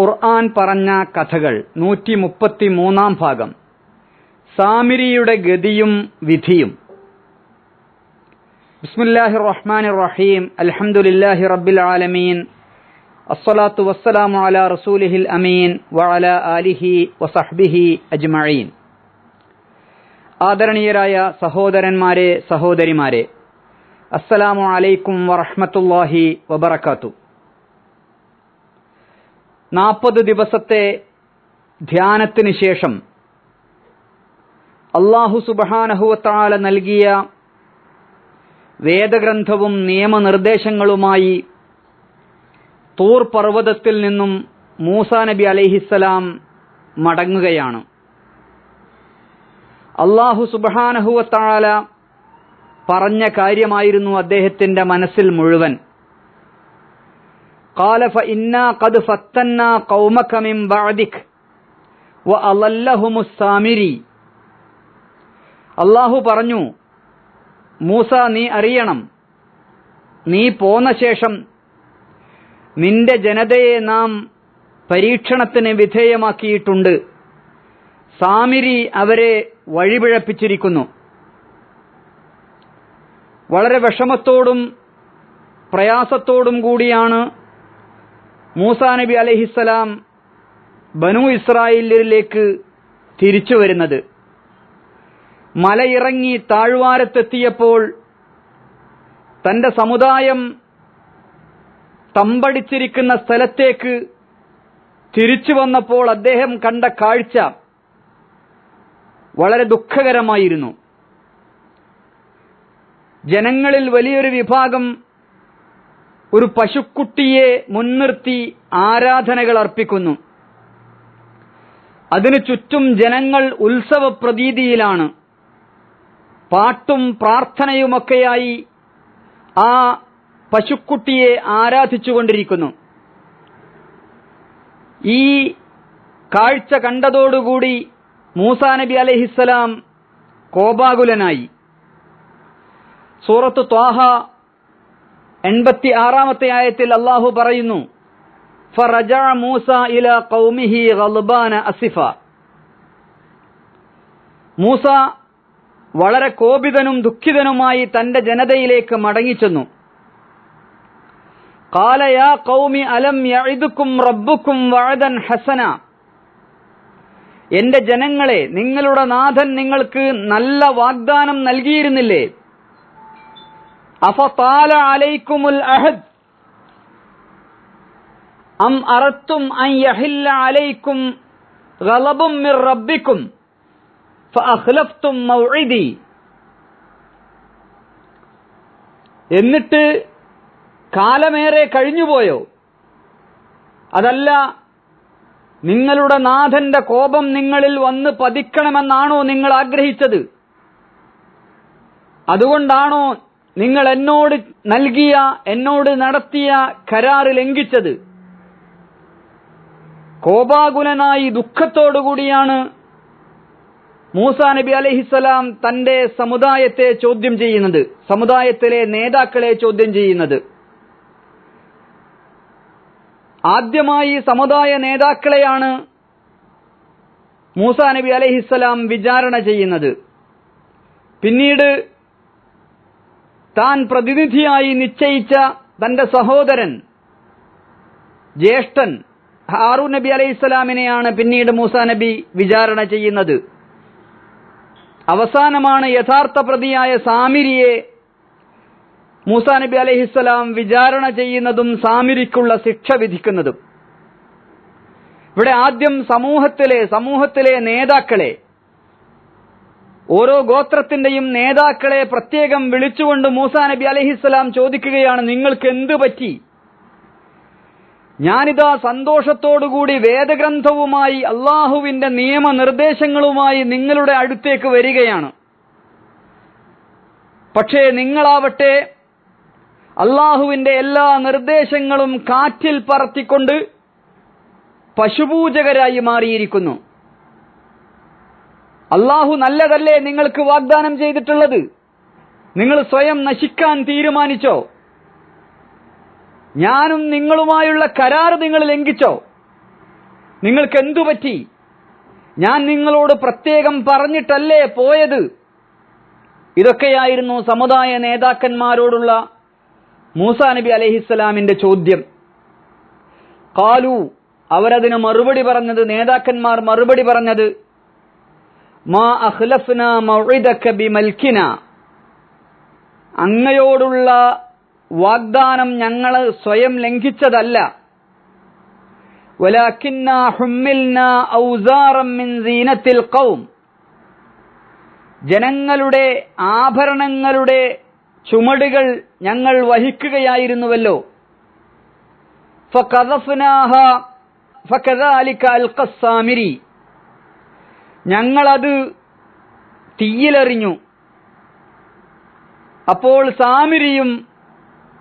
ഖുർആൻ പറഞ്ഞ കഥകൾ നൂറ്റി മുപ്പത്തി മൂന്നാം ഭാഗം. സാമിരിയുടെ ഗതിയും വിധിയും. ബിസ്മുല്ലാഹി റഹ്മാൻ റഹീം അൽഹംദുലില്ലാഹി റബ്ബിൽ ആലമീൻ അസ്സലാത്തു വസ്സലാമു അലാ റസൂലിഹിൽ അമീൻ വഅല ആലിഹി വസഹ്ബിഹി അജ്മഈൻ. ആദരണീയരായ സഹോദരന്മാരെ സഹോദരിമാരെ അസ്സലാമു അലൈക്കും വറഹ്മത്തുള്ളാഹി വബറകാത്തു. നാൽപ്പത് ദിവസത്തെ ധ്യാനത്തിന് ശേഷം അള്ളാഹു സുബഹാനഹുവത്താല നൽകിയ വേദഗ്രന്ഥവും നിയമനിർദ്ദേശങ്ങളുമായി തൂർ പർവതത്തിൽ നിന്നും മൂസ നബി അലൈഹിസ്സലാം മടങ്ങുകയാണ്. അള്ളാഹു സുബഹാനഹുവത്താല പറഞ്ഞ കാര്യമായിരുന്നു അദ്ദേഹത്തിന്റെ മനസ്സിൽ മുഴുവൻ. قال فإنا قد فتنا قومك من بعدك وأضلهم السامري അള്ളാഹു പറഞ്ഞു മൂസ നീ അറിയണം നീ പോന്ന ശേഷം നിന്റെ ജനതയെ നാം പരീക്ഷണത്തിന് വിധേയമാക്കിയിട്ടുണ്ട് സാമിരി അവരെ വഴിപിഴപ്പിച്ചിരിക്കുന്നു വളരെ വിഷമത്തോടും പ്രയാസത്തോടും കൂടിയാണ് മൂസാ നബി അലഹിസ്സലാം ബനു ഇസ്രായേലിലേക്ക് തിരിച്ചു വരുന്നത്. മലയിറങ്ങി താഴ്വാരത്തെത്തിയപ്പോൾ തന്റെ സമുദായം തമ്പടിച്ചിരിക്കുന്ന സ്ഥലത്തേക്ക് തിരിച്ചു വന്നപ്പോൾ അദ്ദേഹം കണ്ട കാഴ്ച വളരെ ദുഃഖകരമായിരുന്നു. ജനങ്ങളിൽ വലിയൊരു വിഭാഗം ഒരു പശുക്കുട്ടിയെ മുൻനിർത്തി ആരാധനകൾ അർപ്പിക്കുന്നു. അതിനു ചുറ്റും ജനങ്ങൾ ഉത്സവ പ്രതീതിയിലാണ്. പാട്ടും പ്രാർത്ഥനയുമൊക്കെയായി ആ പശുക്കുട്ടിയെ ആരാധിച്ചുകൊണ്ടിരിക്കുന്നു. ഈ കാഴ്ച കണ്ടതോടുകൂടി മൂസാ നബി അലഹിസ്സലാം കോപാകുലനായി. സൂറത്ത് ത്വാഹ എൺപത്തി ആറാമത്തെ ആയത്തിൽ അള്ളാഹു പറയുന്നു ഫറജ മൂസ ഇല കൗമിഹി ഗൽബാന അസിഫ മൂസ വളരെ കോപിതനും ദുഃഖിതനുമായി തന്റെ ജനതയിലേക്ക് മടങ്ങിച്ചെന്നു قال يا قوم ألم يعدكم ربكم وعدا حسنا എന്റെ ജനങ്ങളെ നിങ്ങളുടെ നാഥൻ നിങ്ങൾക്ക് നല്ല വാഗ്ദാനം നൽകിയിരുന്നില്ലേ അഹദ്. അം അലൈക്കും ഗലബും മൗഇദി. എന്നിട്ട് കാലമേറെ കഴിഞ്ഞുപോയോ? അതല്ല നിങ്ങളുടെ നാഥന്റെ കോപം നിങ്ങളിൽ വന്ന് പതിക്കണമെന്നാണോ നിങ്ങൾ ആഗ്രഹിച്ചത്? അതുകൊണ്ടാണോ നിങ്ങൾ എന്നോട് നൽകിയ എന്നോട് നടത്തിയ കരാർ ലംഘിച്ചത് കോപാകുലനായി ദുഃഖത്തോടുകൂടിയാണ് മൂസ നബി അലഹിസ്സലാം തന്റെ സമുദായത്തെ ചോദ്യം ചെയ്യുന്നത് സമുദായത്തിലെ നേതാക്കളെ ചോദ്യം ചെയ്യുന്നത്. ആദ്യമായി സമുദായ നേതാക്കളെയാണ് മൂസ നബി അലഹിസ്സലാം വിചാരണ ചെയ്യുന്നത്. പിന്നീട് താൻ പ്രതിനിധിയായി നിശ്ചയിച്ച തന്റെ സഹോദരൻ ജ്യേഷ്ഠൻ ഹാറു നബി അലൈഹി ഇസ്ലാമിനെയാണ് പിന്നീട് മൂസ നബി വിചാരണ ചെയ്യുന്നത്. അവസാനമാണ് യഥാർത്ഥ പ്രതിയായ സാമിരിയെ മൂസ നബി അലഹിസ്സലാം വിചാരണ ചെയ്യുന്നതും സാമിരിക്കുള്ള ശിക്ഷ വിധിക്കുന്നതും. ഇവിടെ ആദ്യം സമൂഹത്തിലെ സമൂഹത്തിലെ നേതാക്കളെ ഓരോ ഗോത്രത്തിന്റെയും നേതാക്കളെ പ്രത്യേകം വിളിച്ചുകൊണ്ട് മൂസാ നബി അലഹിസ്സലാം ചോദിക്കുകയാണ് നിങ്ങൾക്ക് എന്ത് പറ്റി? ഞാനിതാ സന്തോഷത്തോടുകൂടി വേദഗ്രന്ഥവുമായി അള്ളാഹുവിന്റെ നിയമനിർദ്ദേശങ്ങളുമായി നിങ്ങളുടെ അടുത്തേക്ക് വരികയാണ്. പക്ഷേ നിങ്ങളാവട്ടെ അള്ളാഹുവിന്റെ എല്ലാ നിർദ്ദേശങ്ങളും കാറ്റിൽ പറത്തിക്കൊണ്ട് പശുപൂജകരായി മാറിയിരിക്കുന്നു. അള്ളാഹു നല്ലതല്ലേ നിങ്ങൾക്ക് വാഗ്ദാനം ചെയ്തിട്ടുള്ളത്? നിങ്ങൾ സ്വയം നശിക്കാൻ തീരുമാനിച്ചോ? ഞാനും നിങ്ങളുമായുള്ള കരാർ നിങ്ങൾ ലംഘിച്ചോ? നിങ്ങൾക്ക് എന്തു പറ്റി? ഞാൻ നിങ്ങളോട് പ്രത്യേകം പറഞ്ഞിട്ടല്ലേ പോയത്? ഇതൊക്കെയായിരുന്നു സമുദായ നേതാക്കന്മാരോടുള്ള മൂസാ നബി അലഹിസ്സലാമിന്റെ ചോദ്യം. കാലു അവരതിന് മറുപടി പറഞ്ഞത് നേതാക്കന്മാർ മറുപടി പറഞ്ഞത് മാ അഖ്ലഫ്ന മൗഇദക ബിമൽക്കിന അങ്ങയോടുള്ള വാഗ്ദാനം ഞങ്ങൾ സ്വയം ലംഘിച്ചതല്ല. ولكننا حملنا اوزارا മിൻ زينه ഖൗം. ജനങ്ങളുടെ ആഭരണങ്ങളുടെ ചുമടുകൾ ഞങ്ങൾ വഹിക്കുകയായിരുന്നുവല്ലോ. ഫഖദഫ്നാഹ ഫകദാലിക അൽഖസ്സാമിരി ഞങ്ങളത് തീയിലെറിഞ്ഞു. അപ്പോൾ സാമിരിയും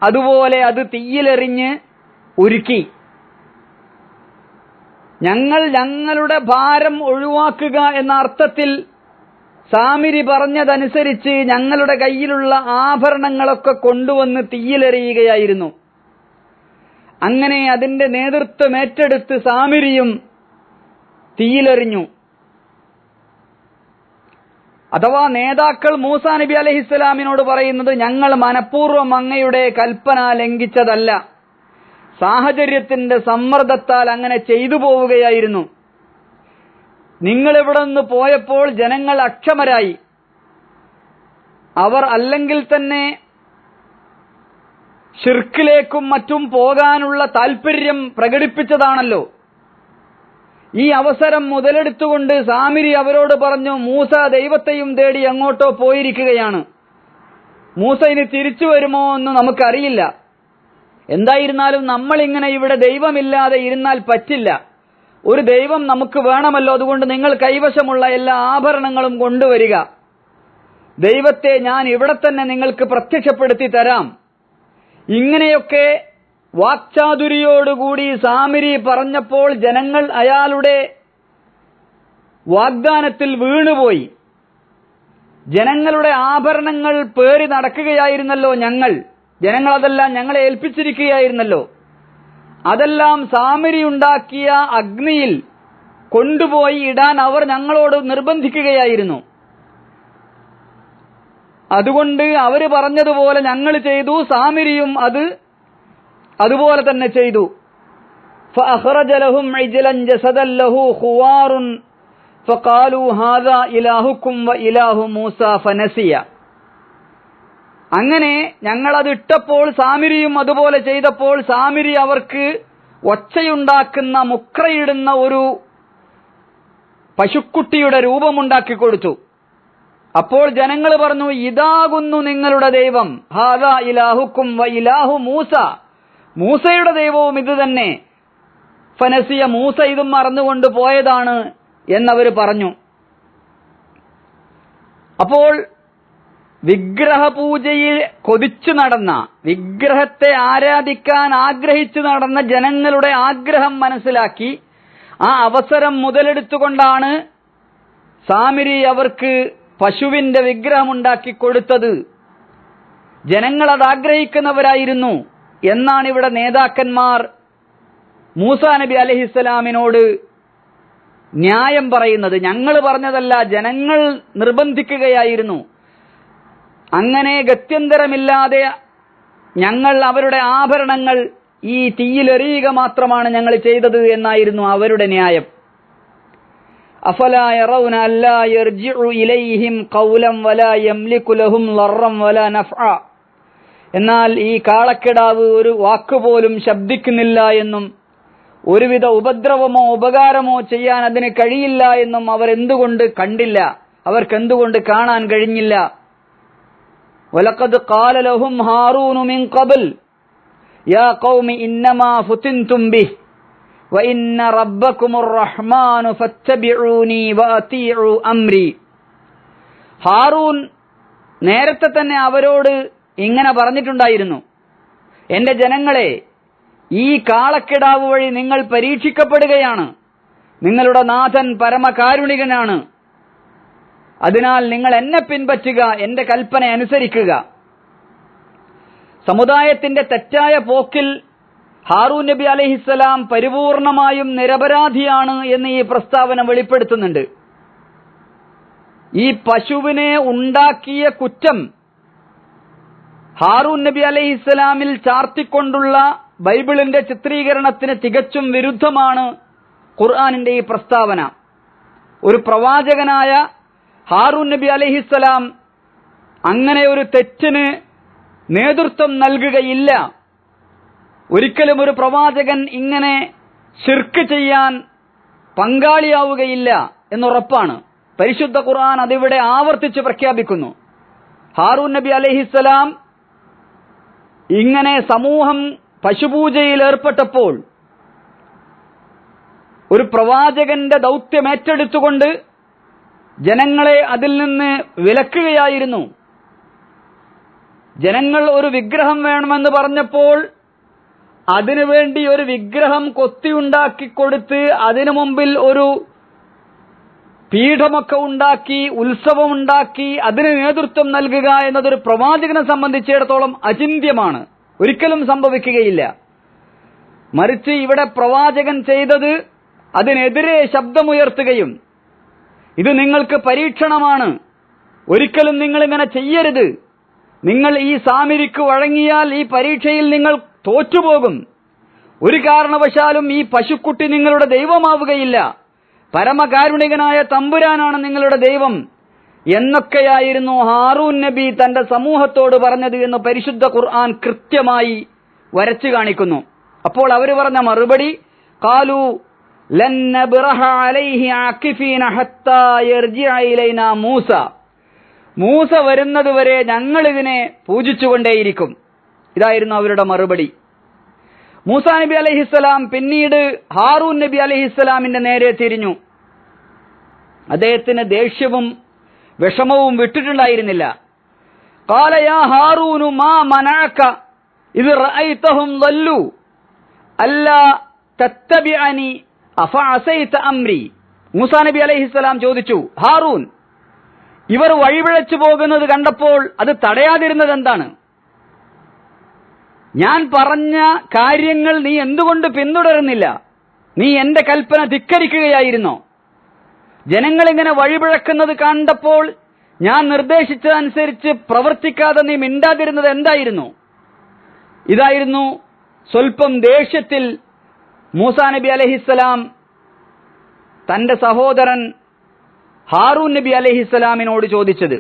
അതുപോലെ അത് തീയിലെറിഞ്ഞ് ഒരുക്കി. ഞങ്ങൾ ഞങ്ങളുടെ ഭാരം ഒഴിവാക്കുക എന്ന അർത്ഥത്തിൽ സാമിരി പറഞ്ഞതനുസരിച്ച് ഞങ്ങളുടെ കയ്യിലുള്ള ആഭരണങ്ങളൊക്കെ കൊണ്ടുവന്ന് തീയിലെറിയുകയായിരുന്നു. അങ്ങനെ അതിന്റെ നേതൃത്വം ഏറ്റെടുത്ത് സാമിരിയും തീയിലെറിഞ്ഞു. അഥവാ നേതാക്കൾ മൂസ നബി അലഹിസ്സലാമിനോട് പറയുന്നത് ഞങ്ങൾ മനഃപൂർവം അങ്ങയുടെ കൽപ്പന ലംഘിച്ചതല്ല. സാഹചര്യത്തിന്റെ സമ്മർദ്ദത്താൽ അങ്ങനെ ചെയ്തു പോവുകയായിരുന്നു. നിങ്ങൾ ഇവിടെ നിന്ന് പോയപ്പോൾ ജനങ്ങൾ അക്ഷമരായി. അവർ അല്ലെങ്കിൽ തന്നെ ഷിർക്കിലേക്കും മറ്റും പോകാനുള്ള താൽപര്യം പ്രകടിപ്പിച്ചതാണല്ലോ. ഈ അവസരം മുതലെടുത്തുകൊണ്ട് സാമിരി അവരോട് പറഞ്ഞു മൂസ ദൈവത്തെയും തേടി എങ്ങോട്ടോ പോയിരിക്കുകയാണ്. മൂസ ഇനി തിരിച്ചു വരുമോ എന്ന് നമുക്കറിയില്ല. എന്തായിരുന്നാലും നമ്മൾ ഇങ്ങനെ ഇവിടെ ദൈവമില്ലാതെ ഇരുന്നാൽ പറ്റില്ല. ഒരു ദൈവം നമുക്ക് വേണമല്ലോ അതുകൊണ്ട് നിങ്ങൾ കൈവശമുള്ള എല്ലാ ആഭരണങ്ങളും കൊണ്ടുവരിക. ദൈവത്തെ ഞാൻ ഇവിടെ തന്നെ നിങ്ങൾക്ക് പ്രത്യക്ഷപ്പെടുത്തി തരാം. ഇങ്ങനെയൊക്കെ വാക്ചാതുരിയോടുകൂടി സാമിരി പറഞ്ഞപ്പോൾ ജനങ്ങൾ അയാളുടെ വാഗ്ദാനത്തിൽ വീണുപോയി. ജനങ്ങളുടെ ആഭരണങ്ങൾ പേറി നടക്കുകയായിരുന്നല്ലോ ഞങ്ങൾ. ജനങ്ങൾ അതെല്ലാം ഞങ്ങളെ ഏൽപ്പിച്ചിരിക്കുകയായിരുന്നല്ലോ. അതെല്ലാം സാമിരി ഉണ്ടാക്കിയ അഗ്നിയിൽ കൊണ്ടുപോയി ഇടാൻ അവർ ഞങ്ങളോട് നിർബന്ധിക്കുകയായിരുന്നു. അതുകൊണ്ട് അവർ പറഞ്ഞതുപോലെ ഞങ്ങൾ ചെയ്തു സാമിരിയും അത് അതുപോലെ തന്നെ ചെയ്തു فأخرج لهم عجلا جسدا له خوار فقالوا هذا إلهكم وإله موسى فنسي അങ്ങനെ ഞങ്ങളത് ഇട്ടപ്പോൾ സാമിരിയും അതുപോലെ ചെയ്തപ്പോൾ സാമിരി അവർക്ക് ഒച്ചയുണ്ടാക്കുന്ന മുക്രയിടുന്ന ഒരു പശുക്കുട്ടിയുടെ രൂപമുണ്ടാക്കി കൊടുത്തു അപ്പോൾ ജനങ്ങൾ പറഞ്ഞു ഇതാകുന്നു നിങ്ങളുടെ ദൈവം ഹാദ ഇലാഹുക്കും വ ഇലാഹു മൂസ മൂസയുടെ ദൈവവും ഇത് തന്നെ. ഫനസിയ മൂസ ഇതും മറന്നുകൊണ്ട് പോയതാണ് എന്നവർ പറഞ്ഞു. അപ്പോൾ വിഗ്രഹപൂജയിൽ കൊതിച്ചു നടന്ന വിഗ്രഹത്തെ ആരാധിക്കാൻ ആഗ്രഹിച്ചു നടന്ന ജനങ്ങളുടെ ആഗ്രഹം മനസ്സിലാക്കി ആ അവസരം മുതലെടുത്തുകൊണ്ടാണ് സാമിരി അവർക്ക് പശുവിന്റെ വിഗ്രഹമുണ്ടാക്കി കൊടുത്തത്. ജനങ്ങൾ അത് ആഗ്രഹിക്കുന്നവരായിരുന്നു. എന്നാണ് ഇവിടെ നേതാക്കന്മാർ മൂസ നബി അലഹിസ്സലാമിനോട് ന്യായം പറയുന്നത്. ഞങ്ങൾ പറഞ്ഞതല്ല ജനങ്ങൾ നിർബന്ധിക്കുകയായിരുന്നു. അങ്ങനെ ഗത്യന്തരമില്ലാതെ ഞങ്ങൾ അവരുടെ ആഭരണങ്ങൾ ഈ തീയിലെറിയുക മാത്രമാണ് ഞങ്ങൾ ചെയ്തത് എന്നായിരുന്നു അവരുടെ ന്യായം. അഫലാ എന്നാൽ ഈ കാളക്കിടാവ് ഒരു വാക്കുപോലും ശബ്ദിക്കുന്നില്ല എന്നും ഒരുവിധ ഉപദ്രവമോ ഉപകാരമോ ചെയ്യാൻ അതിന് കഴിയില്ല എന്നും അവർ എന്തുകൊണ്ട് കണ്ടില്ല അവർക്ക് എന്തുകൊണ്ട് കാണാൻ കഴിഞ്ഞില്ല വലഖദ് ഖാല ലഹും ഹാറൂനു മിൻ ഖബൽ യാ ഖൗമി ഇന്നമാ ഫുതിൻതും ബിഹ് وإن ربكم الرحمن فاتبعوني وأطيعوا أمري ഹാറൂൻ നേരത്തെ തന്നെ അവരോട് ഇങ്ങനെ പറഞ്ഞിട്ടുണ്ടായിരുന്നു. എന്റെ ജനങ്ങളെ ഈ കാളക്കിടാവ് വഴി നിങ്ങൾ പരീക്ഷിക്കപ്പെടുകയാണ്. നിങ്ങളുടെ നാഥൻ പരമകാരുണികനാണ്. അതിനാൽ നിങ്ങൾ എന്നെ പിൻപറ്റുക എന്റെ കൽപ്പന അനുസരിക്കുക. സമുദായത്തിന്റെ തെറ്റായ പോക്കിൽ ഹാറൂൻ നബി അലഹിസ്സലാം പരിപൂർണമായും നിരപരാധിയാണ് എന്ന് ഈ പ്രസ്താവന വെളിപ്പെടുത്തുന്നുണ്ട്. ഈ പശുവിനെ ഉണ്ടാക്കിയ കുറ്റം ഹാറൂൻ നബി അലൈഹി ഇസ്ലാമിൽ ചാർത്തിക്കൊണ്ടുള്ള ബൈബിളിന്റെ ചിത്രീകരണത്തിന് തികച്ചും വിരുദ്ധമാണ് ഖുർആാനിന്റെ ഈ പ്രസ്താവന. ഒരു പ്രവാചകനായ ഹാറൂൻ നബി അലഹിസ്സലാം അങ്ങനെ ഒരു തെറ്റിന് നേതൃത്വം നൽകുകയില്ല. ഒരിക്കലും ഒരു പ്രവാചകൻ ഇങ്ങനെ ശിർക്ക് ചെയ്യാൻ പങ്കാളിയാവുകയില്ല എന്നുറപ്പാണ്. പരിശുദ്ധ ഖുർആൻ അതിവിടെ ആവർത്തിച്ച് പ്രഖ്യാപിക്കുന്നു. ഹാറൂൻ നബി അലഹിസ്സലാം ഇങ്ങനെ സമൂഹം പശുപൂജയിൽ ഏർപ്പെട്ടപ്പോൾ ഒരു പ്രവാചകന്റെ ദൗത്യം ഏറ്റെടുത്തുകൊണ്ട് ജനങ്ങളെ അതിൽ നിന്ന് വിലക്കുകയായിരുന്നു. ജനങ്ങൾ ഒരു വിഗ്രഹം വേണമെന്ന് പറഞ്ഞപ്പോൾ അതിനുവേണ്ടി ഒരു വിഗ്രഹം കൊത്തിയുണ്ടാക്കി കൊടുത്ത് അതിനു മുമ്പിൽ ഒരു പീഠമൊക്കെ ഉണ്ടാക്കി ഉത്സവമുണ്ടാക്കി അതിന് നേതൃത്വം നൽകുക എന്നതൊരു പ്രവാചകനെ സംബന്ധിച്ചിടത്തോളം അചിന്യമാണ് ഒരിക്കലും സംഭവിക്കുകയില്ല. മറിച്ച് ഇവിടെ പ്രവാചകൻ ചെയ്തത് അതിനെതിരെ ശബ്ദമുയർത്തുകയും ഇത് നിങ്ങൾക്ക് പരീക്ഷണമാണ്. ഒരിക്കലും നിങ്ങൾ ഇങ്ങനെ ചെയ്യരുത്. നിങ്ങൾ ഈ സാമിരിക്ക് വഴങ്ങിയാൽ ഈ പരീക്ഷയിൽ നിങ്ങൾ തോറ്റുപോകും. ഒരു കാരണവശാലും ഈ പശുക്കുട്ടി നിങ്ങളുടെ ദൈവമാവുകയില്ല. പരമകാരുണികനായ തമ്പുരാനാണ് നിങ്ങളുടെ ദൈവം എന്നൊക്കെയായിരുന്നു ഹാറൂൻ നബി തന്റെ സമൂഹത്തോട് പറഞ്ഞത് എന്ന് പരിശുദ്ധ ഖുർആൻ കൃത്യമായി വരച്ചു കാണിക്കുന്നു. അപ്പോൾ അവർ പറഞ്ഞ മറുപടി കാലു മൂസ. മൂസ വരുന്നതുവരെ ഞങ്ങൾ ഇതിനെ പൂജിച്ചുകൊണ്ടേയിരിക്കും. ഇതായിരുന്നു അവരുടെ മറുപടി. മൂസാ നബി അലഹിസ്സലാം പിന്നീട് ഹാറൂൻ നബി അലഹിസ്സലാമിന്റെ നേരെ തിരിഞ്ഞു. അദ്ദേഹത്തിന് ദേഷ്യവും വിഷമവും വിട്ടിട്ടുണ്ടായിരുന്നില്ല. കാലയാ ഹാറൂനു മാ മനാക്ക ഇത് റഅയ്തഹും ലല്ലു അല്ല തത്തബിഅനി അഫ അസൈത അംരി. മൂസാ നബി അലൈഹിസ്സലാം ചോദിച്ചു ഹാറൂൻ ഇവർ വഴിപിഴച്ചു പോകുന്നത് കണ്ടപ്പോൾ അത് തടയാതിരുന്നത് എന്താണ് ഞാൻ പറഞ്ഞ കാര്യങ്ങൾ നീ എന്തുകൊണ്ട് പിന്തുടരുന്നില്ല? നീ എന്റെ കൽപ്പന ധിക്കരിക്കുകയായിരുന്നോ? ജനങ്ങളിങ്ങനെ വഴിപിഴക്കുന്നത് കണ്ടപ്പോൾ ഞാൻ നിർദ്ദേശിച്ചതനുസരിച്ച് പ്രവർത്തിക്കാതെ നീ മിണ്ടാതിരുന്നത് എന്തായിരുന്നു? ഇതായിരുന്നു സ്വൽപ്പം ദേഷ്യത്തിൽ മൂസാ നബി അലഹിസ്സലാം തന്റെ സഹോദരൻ ഹാറൂൻ നബി അലഹിസ്സലാമിനോട് ചോദിച്ചത്.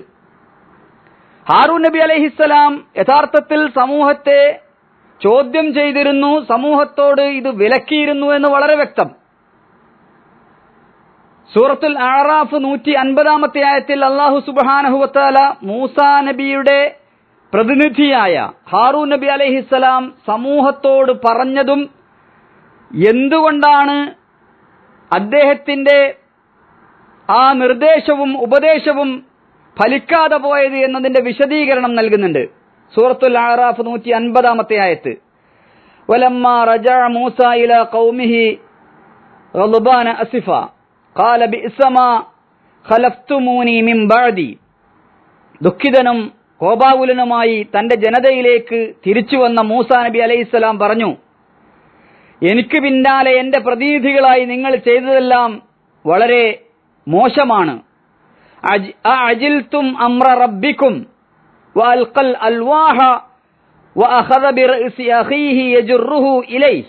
ഹാറൂൻ നബി അലഹിസ്സലാം യഥാർത്ഥത്തിൽ സമൂഹത്തെ ചോദ്യം ചെയ്തിരുന്നു സമൂഹത്തോട് ഇത് വിലക്കിയിരുന്നു എന്ന് വളരെ വ്യക്തം. സൂറത്തുൽ ആറാഫ് നൂറ്റി അൻപതാമത്തെ ആയത്തിൽ അള്ളാഹു സുബാനഹുവത്താല മൂസ നബിയുടെ പ്രതിനിധിയായ ഹാറൂ നബി അലഹിസ്സലാം സമൂഹത്തോട് പറഞ്ഞതും എന്തുകൊണ്ടാണ് അദ്ദേഹത്തിന്റെ ആ നിർദ്ദേശവും ഉപദേശവും ഫലിക്കാതെ പോയത് എന്നതിന്റെ വിശദീകരണം നൽകുന്നുണ്ട്. സൂറത്തുൽ ആറാഫ് നൂറ്റി അൻപതാമത്തെ ആയത്ത് വലമ്മ റജ മൂസ ഇല ഖൗമിഹി غضبان أسفا قال بئس ما خلفتموني من بعدي ദുഃഖിതനും കോപാകുലനുമായി തന്റെ ജനതയിലേക്ക് തിരിച്ചു വന്ന മൂസാ നബി അലൈഹിസ്സലാം പറഞ്ഞു എനിക്ക് പിന്നാലെ എന്റെ പ്രതിനിധികളായി നിങ്ങൾ ചെയ്തതെല്ലാം വളരെ മോശമാണ് അജിൽത്തും അമ്ര റബ്ബിക്കും وألقى الألواح وأخذ برأس أخيه يجره إليه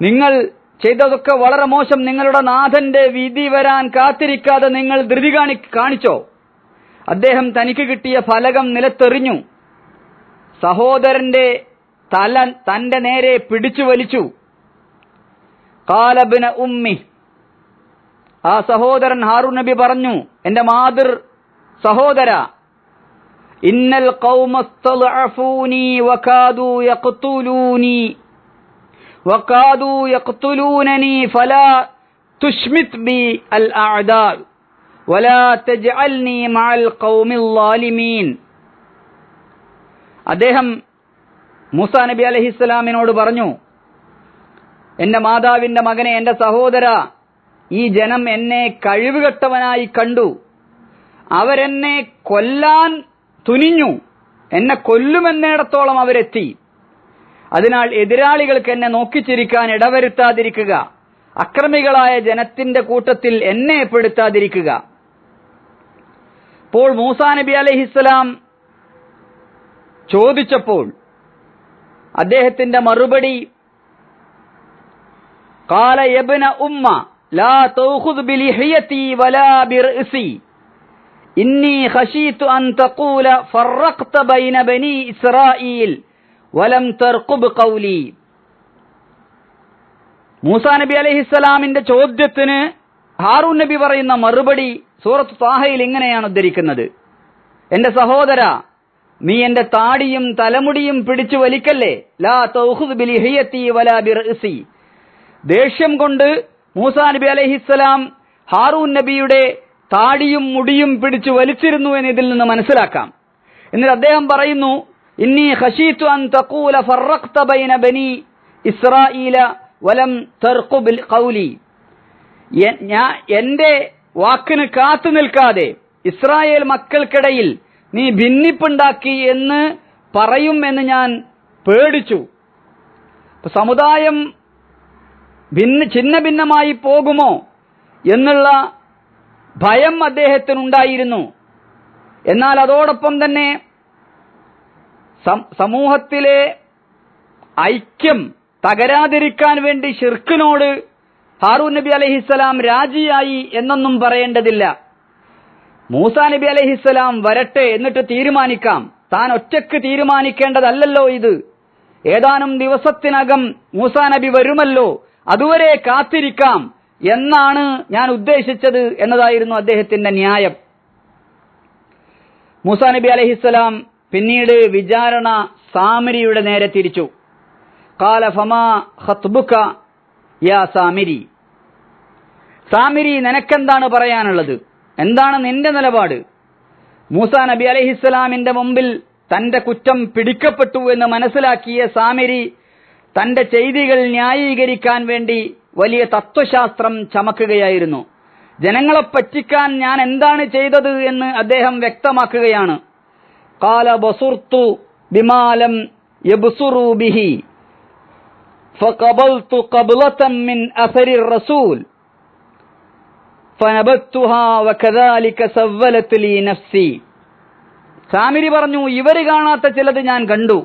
നിങ്ങൾ ചെയ്തതൊക്കെ വളരെ മോശം നിങ്ങളുടെ നാഥന്റെ വിധി വരാൻ കാത്തിരിക്കാതെ നിങ്ങൾ ധൃതി കാണി കാണിച്ചോ അദ്ദേഹം തനിക്ക് കിട്ടിയ ഫലകം നിലത്തെറിഞ്ഞു സഹോദരന്റെ തല തന്റെ നേരെ പിടിച്ചു വലിച്ചു കാലബിന ഉമ്മി ആ സഹോദരൻ ഹാറൂൻ നബി പറഞ്ഞു എന്റെ മാതൃ സഹോദര ഇന്നൽ ഖൗമസ്തളഅഫൂനി വകാദു യഖ്തുലൂനി വകാദു യഖ്തുലൂനനി ഫലാ തുഷ്മിത് ബി അൽ അഅദാ വലാ തജ്അൽനി മഅൽ ഖൗമിൽ ളാലിമീൻ അദ്ദേഹം മൂസ നബി അലഹിസ്സലാമിനോട് പറഞ്ഞു എന്റെ മാതാവിന്റെ മകനെ എന്റെ സഹോദര ഈ ജനം എന്നെ കഴിവുകെട്ടവനായി കണ്ടു. അവരെന്നെ കൊല്ലാൻ തുനിഞ്ഞു. എന്നെ കൊല്ലുമെന്നിടത്തോളം അവരെത്തി. അതിനാൽ എതിരാളികൾക്ക് എന്നെ നോക്കിച്ചിരിക്കാൻ ഇടവരുത്താതിരിക്കുക. അക്രമികളായ ജനത്തിന്റെ കൂട്ടത്തിൽ എന്നെ പെടുത്താതിരിക്കുക. അപ്പോൾ മൂസാ നബി അലഹിസ്സലാം ചോദിച്ചപ്പോൾ അദ്ദേഹത്തിന്റെ മറുപടി കാല യബ്ന ഉമ്മ ലാ തൗഖുദ് ബിലിഹിയതി വലാ ബിർഇസി. إني خشيت أن تقول فرقت بين بني إسرائيل ولم ترقب قولي മൂസാ നബി അലഹിസ്സലാമിന്റെ ചോദ്യത്തിന് ഹാറൂൻ നബി പറയുന്ന മറുപടി സൂറത്ത് താഹയിൽ ഇങ്ങനെയാണ് ഉദ്ധരിക്കുന്നത് എന്റെ സഹോദര നീ എന്റെ താടിയും തലമുടിയും പിടിച്ചു വലിക്കല്ലേ ലാ തൗഖുദ് ബിലിഹിയത്തി വലാ ബിർഇസി ദേഷ്യം കൊണ്ട് മൂസാ നബി അലഹിസ്സലാം ഹാറൂൻ നബിയുടെ താടിയും മുടിയും പിടിച്ചു വലിച്ചിരുന്നു എന്ന് ഇതിൽ നിന്ന് മനസ്സിലാക്കാം. എന്നിട്ട് അദ്ദേഹം പറയുന്നു ഇന്നി ഖശീതു അൻ തഖൂല ഫറഖ്ത ബൈന ബനി ഇസ്രായീല വലം തർഖുബിൽ ഖൗലി. ഞാൻ ഞാ എന്റെ വാക്കിന് കാത്തു നിൽക്കാതെ ഇസ്രായേൽ മക്കൾക്കിടയിൽ നീ ഭിന്നിപ്പുണ്ടാക്കി എന്ന് പറയും എന്ന് ഞാൻ പേടിച്ചു. സമുദായം ഭിന്ന ഛിന്ന ഭിന്നമായി പോകുമോ എന്നുള്ള ഭയം അദ്ദേഹത്തിനുണ്ടായിരുന്നു. എന്നാൽ അതോടൊപ്പം തന്നെ സമൂഹത്തിലെ ഐക്യം തകരാതിരിക്കാൻ വേണ്ടി ഷിർക്കിനോട് ഹാറൂൻ നബി അലഹിസ്സലാം രാജിയായി എന്നൊന്നും പറയേണ്ടതില്ല. മൂസാ നബി അലഹിസ്സലാം വരട്ടെ എന്നിട്ട് തീരുമാനിക്കാം. താൻ ഒറ്റയ്ക്ക് തീരുമാനിക്കേണ്ടതല്ലല്ലോ ഇത്. ഏതാനും ദിവസത്തിനകം മൂസാ നബി വരുമല്ലോ. അതുവരെ കാത്തിരിക്കാം. എന്നാണ് ഞാൻ ഉദ്ദേശിച്ചത് എന്നതായിരുന്നു അദ്ദേഹത്തിന്റെ ന്യായം. മൂസാ നബി അലഹിസ്സലാം പിന്നീട് വിചാരണ സാമരിയുടെ നേരെ തിരിച്ചു. ഫമാ സാമിരി. സാമിരി നിനക്കെന്താണ് പറയാനുള്ളത്? എന്താണ് നിന്റെ നിലപാട്? മൂസ നബി അലഹിസ്സലാമിന്റെ മുമ്പിൽ തന്റെ കുറ്റം പിടിക്കപ്പെട്ടു എന്ന് മനസ്സിലാക്കിയ സാമിരി തന്റെ ചെയ്തികൾ ന്യായീകരിക്കാൻ വേണ്ടി വലിയ തത്വശാസ്ത്രം ചമക്കുകയായിരുന്നു ജനങ്ങളെ പറ്റിക്കാൻ ഞാൻ എന്താണ് ചെയ്തത് എന്ന് അദ്ദേഹം വ്യക്തമാക്കുകയാണ് കാല ബസുർത്തു ബിമാലം യബ്സുറു ബിഹി فقبلت قبلة من أثر الرسول فنبتها وكذلك سولت لي نفسي സാമിരി പറഞ്ഞു ഇവര് കാണാത്ത ചിലത് ഞാൻ കണ്ടു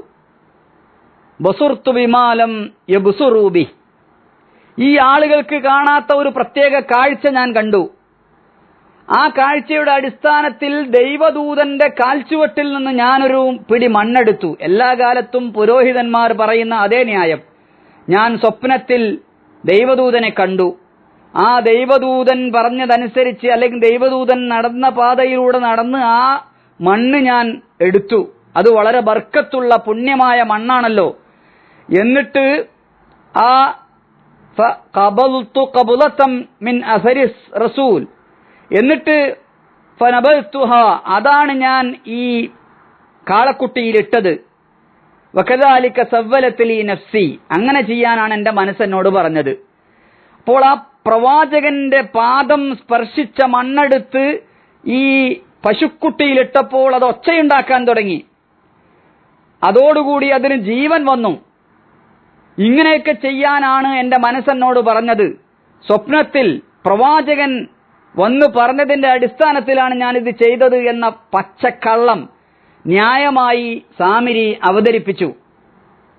ബസുർത്തു വിമാലം യബുസുറൂബി ഈ ആളുകൾക്ക് കാണാത്ത ഒരു പ്രത്യേക കാഴ്ച ഞാൻ കണ്ടു. ആ കാഴ്ചയുടെ അടിസ്ഥാനത്തിൽ ദൈവദൂതന്റെ കാൽച്ചുവട്ടിൽ നിന്ന് ഞാനൊരു പിടി മണ്ണെടുത്തു. എല്ലാ കാലത്തും പുരോഹിതന്മാർ പറയുന്ന അതേ ന്യായം. ഞാൻ സ്വപ്നത്തിൽ ദൈവദൂതനെ കണ്ടു. ആ ദൈവദൂതൻ പറഞ്ഞതനുസരിച്ച് അല്ലെങ്കിൽ ദൈവദൂതൻ നടന്ന പാതയിലൂടെ നടന്ന് ആ മണ്ണ് ഞാൻ എടുത്തു. അത് വളരെ ബർക്കത്തുള്ള പുണ്യമായ മണ്ണാണല്ലോ. എന്നിട്ട് ആ ഫ- ഖബൽതു ഖബുലത്തം മിൻ അസരിസ് റസൂൽ. എന്നിട്ട് ഫനബൽത്തുഹ അതാണ് ഞാൻ ഈ കാളക്കുട്ടിയിലിട്ടത്. വക്കദാലിക്ക സവ്വലത്തിൽ ഈ നഫ്സി അങ്ങനെ ചെയ്യാനാണ് എന്റെ മനസ്സെന്നോട് പറഞ്ഞത്. അപ്പോൾ ആ പ്രവാചകന്റെ പാദം സ്പർശിച്ച മണ്ണെടുത്ത് ഈ പശുക്കുട്ടിയിലിട്ടപ്പോൾ അത് ഒച്ചയുണ്ടാക്കാൻ തുടങ്ങി. അതോടുകൂടി അതിന് ജീവൻ വന്നു. ഇങ്ങനെയൊക്കെ ചെയ്യാനാണ് എന്റെ മനസ്സെന്നോട് പറഞ്ഞത്. സ്വപ്നത്തിൽ പ്രവാചകൻ വന്നു പറഞ്ഞതിന്റെ അടിസ്ഥാനത്തിലാണ് ഞാനിത് ചെയ്തത് എന്ന പച്ചക്കള്ളം ന്യായമായി സാമിരി അവതരിപ്പിച്ചു.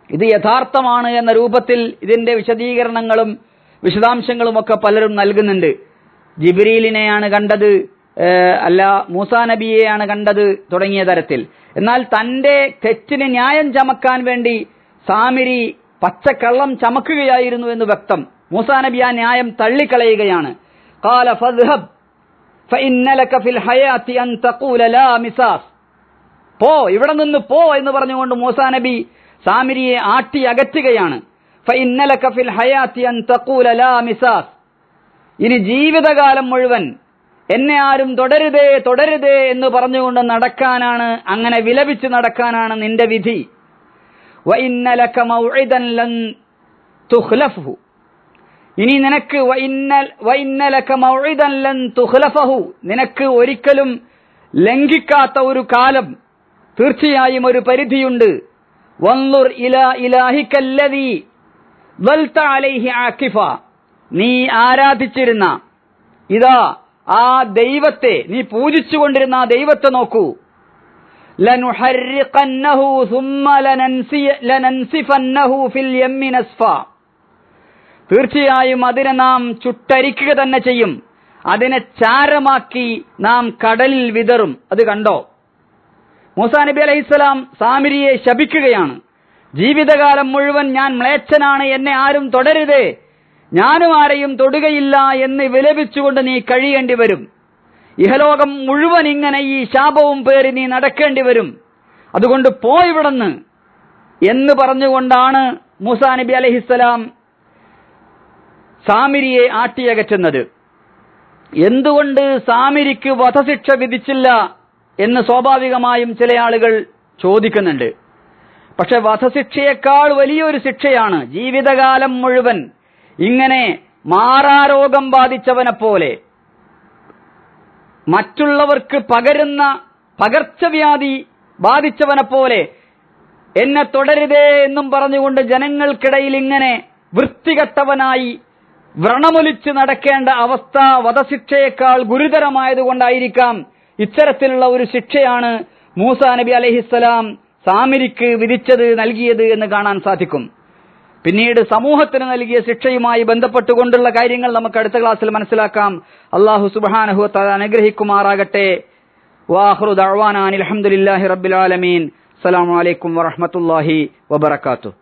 ഇത് യഥാർത്ഥമാണ് എന്ന രൂപത്തിൽ ഇതിന്റെ വിശദീകരണങ്ങളും വിശദാംശങ്ങളും ഒക്കെ പലരും നൽകുന്നുണ്ട്. ജിബ്രീലിനെയാണ് കണ്ടത് അല്ല മൂസാ നബിയെയാണ് കണ്ടത് തുടങ്ങിയ തരത്തിൽ. എന്നാൽ തന്റെ തെറ്റിന് ന്യായം ചമക്കാൻ വേണ്ടി സാമിരി പച്ചക്കള്ളം ചമക്കുകയായിരുന്നു എന്ന് വ്യക്തം. മൂസാ നബി ആ ന്യായം തള്ളിക്കളയുകയാണ്. കാല ഫഇന്നലക ഫിൽ അൻ തഖൂല ലാ പോ ഇവിടെ നിന്ന് പോ എന്ന് പറഞ്ഞുകൊണ്ട് മൂസാ നബി സാമിരിയെ ആട്ടി അകറ്റുകയാണ്. ഫഇന്നലക ഫിൽ അൻ തഖൂല ലാ ഇനി ജീവിതകാലം മുഴുവൻ എന്നെ ആരും തുടരുതേ തുടരുതേ എന്ന് പറഞ്ഞുകൊണ്ട് നടക്കാനാണ് അങ്ങനെ വിലപിച്ച് നടക്കാനാണ് നിന്റെ വിധി. വഇന്ന ലക മൗഇദൻ ലൻ തുഖ്ലഫ്ഹു ഇനി നിനക്ക് വഇന്ന വഇന്ന ലക മൗഇദൻ ലൻ തുഖ്ലഫഹു നിനക്ക് ഒരിക്കലും ലംഘിക്കാത്ത ഒരു കാലം തീർച്ചയായും ഒരു പരിധിയുണ്ട്. വന്നുർ ഇലാ ഇലാഹിക്കല്ലതി വൽത അലൈഹി ആകിഫ നീ ആരാധിച്ചിരുന്ന ഇതാ ആ ദൈവത്തെ നീ പൂജിച്ചുകൊണ്ടിരുന്ന ആ ദൈവത്തെ നോക്കൂ. ലനുഹർരിഖന്നഹു സുമ്മ ലനൻസി ലനൻസിഫന്നഹു ഫിൽ യമ്മി നസ്ഫ. തീർച്ചയായും അതിനെ നാം ചുട്ടരിക്കുക തന്നെ ചെയ്യും. അതിനെ ചാരമാക്കി നാം കടലിൽ വിതറും. അത് കണ്ടോ? മൂസാ നബി അലൈഹിസ്സലാം സാമിരിയെ ശപിക്കുകയാണ്. ജീവിതകാലം മുഴുവൻ ഞാൻ മ്ലേച്ഛനാണ് എന്നെ ആരും തുടരുതേ ഞാനും ആരെയും തൊടുകയില്ല എന്ന് വിലപിച്ചുകൊണ്ട് നീ കഴിയേണ്ടി വരും. ഇഹലോകം മുഴുവൻ ഇങ്ങനെ ഈ ശാപവും പേറി നീ നടക്കേണ്ടി വരും. അതുകൊണ്ട് പോയിവിടന്ന് എന്ന് പറഞ്ഞുകൊണ്ടാണ് മൂസാ നബി അലഹിസ്സലാം സാമിരിയെ ആട്ടിയകറ്റുന്നത്. എന്തുകൊണ്ട് സാമിരിക്ക് വധശിക്ഷ വിധിച്ചില്ല എന്ന് സ്വാഭാവികമായും ചില ആളുകൾ ചോദിക്കുന്നുണ്ട്. പക്ഷെ വധശിക്ഷയേക്കാൾ വലിയൊരു ശിക്ഷയാണ് ജീവിതകാലം മുഴുവൻ ഇങ്ങനെ മാറാരോഗം ബാധിച്ചവനെ പോലെ. മറ്റുള്ളവർക്ക് പകരുന്ന പകർച്ചവ്യാധി ബാധിച്ചവനെ പോലെ എന്നെ തുടരുതേ എന്നും പറഞ്ഞുകൊണ്ട് ജനങ്ങൾക്കിടയിൽ ഇങ്ങനെ വൃത്തികെട്ടവനായി വ്രണമൊലിച്ച് നടക്കേണ്ട അവസ്ഥ വധശിക്ഷയേക്കാൾ ഗുരുതരമായതുകൊണ്ടായിരിക്കാം ഇത്തരത്തിലുള്ള ഒരു ശിക്ഷയാണ് മൂസ നബി അലഹിസ്സലാം സാമിരിക്ക് വിധിച്ചത് നൽകിയത് എന്ന് കാണാൻ സാധിക്കും. പിന്നീട് സമൂഹത്തിന് നൽകിയ ശിക്ഷയുമായി ബന്ധപ്പെട്ടുകൊണ്ടുള്ള കാര്യങ്ങൾ നമുക്ക് അടുത്ത ക്ലാസ്സിൽ മനസ്സിലാക്കാം. അള്ളാഹു സുബാനഹു അനുഗ്രഹിക്കുമാറാകട്ടെ. വാഹ്റു ദഅ്വാനാൻ അൽഹംദുലില്ലാഹി റബ്ബിൽ ആലമീൻ. അസ്സലാമു അലൈക്കും വറഹ്മത്തുള്ളാഹി വബറകാതുഹു.